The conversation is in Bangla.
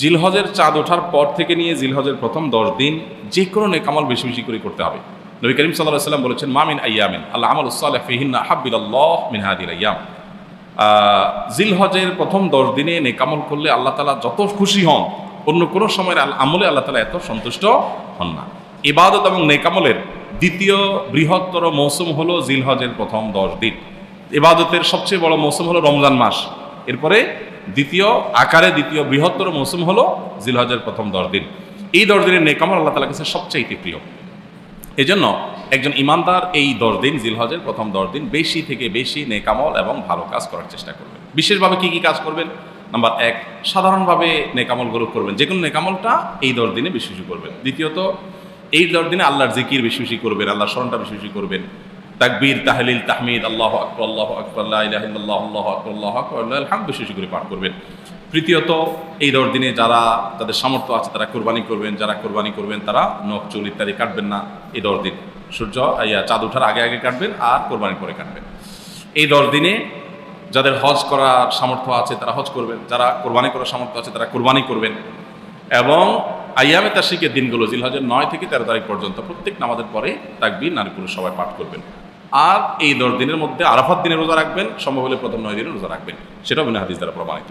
জিলহজের চাঁদ ওঠার পর থেকে নিয়ে জিলহজের প্রথম দশ দিন যে কোনো নেকামল বেশি বেশি করে করতে হবে। নবী করিম সাল্লাহ সাল্লাম বলেছেন মামিন আয়ামিন আল্লাহ আমল উসাল্লাহ ফিহিন্না হাব্বিল আল্লাহ মিন হাদিল আয়াম জিলহজের প্রথম দশ দিনে নেকামল করলে আল্লাহ তালা যত খুশি হন, অন্য কোনো সময়ের আমলে আল্লাহ তালা এত সন্তুষ্ট হন না। ইবাদত এবং নেকামলের দ্বিতীয় বৃহত্তর মৌসুম হলো জিলহজের প্রথম দশ দিন। ইবাদতের সবচেয়ে বড় মৌসুম হলো রমজান মাস। এরপরে দ্বিতীয় আকারে দ্বিতীয় বৃহত্তর মৌসুম হলো জিলহজের প্রথম দশ দিন। এই দশ দিনের নেকামল আল্লাহ তালার কাছে সবচাইতে প্রিয়। এজন্য একজন ইমানদার এই দশ দিন, জিলহজের প্রথম দশ দিন বেশি থেকে বেশি নেকামল এবং ভালো কাজ করার চেষ্টা করবেন। বিশেষভাবে কি কি কাজ করবেন? নাম্বার এক, সাধারণভাবে নেকামলগুলো করবেন। যে কোনো নেকামলটা এই দশ দিনে বেশি বেশি করবেন। দ্বিতীয়ত, এই দশ দিনে আল্লাহর জিকির বেশি বেশি করবেন, আল্লাহর স্মরণটা বেশি বেশি করবেন। তাকবীর, তাহলিল, তাহমিদ, আল্লাহ আকবর আল্লাহ আকবর আল্লাহ আল্লাহ আকবর আল্লাহ আকবর আল্লাহ বেশি করে পাঠ করবেন। তৃতীয়ত এই দশ দিনে যারা তাদের সামর্থ্য আছে তারা কোরবানি করবেন, যারা কোরবানি করবেন তারা নখ, চুল ইত্যাদি কাটবেন না এই দশ দিন। সূর্য ইয়া চাঁদ ওঠার আগে আগে কাটবেন আর কোরবানি করে কাটবেন। এই দশ দিনে যাদের হজ করার সামর্থ্য আছে তারা হজ করবেন, যারা কোরবানি করার সামর্থ্য আছে তারা কোরবানি করবেন। এবং আয়ামে তাশিকের দিনগুলো, জিলহজের নয় থেকে তেরো তারিখ পর্যন্ত প্রত্যেক নামাজের পরে তাকবীর নারী পুরুষ সবাই পাঠ করবেন। আর এই দশ দিনের মধ্যে আরাফাত দিনের রোজা রাখবেন, সম্ভব হলে প্রথম নয় দিনের রোজা রাখবেন। সেটাও বিনা হাদিস দ্বারা প্রমাণিত।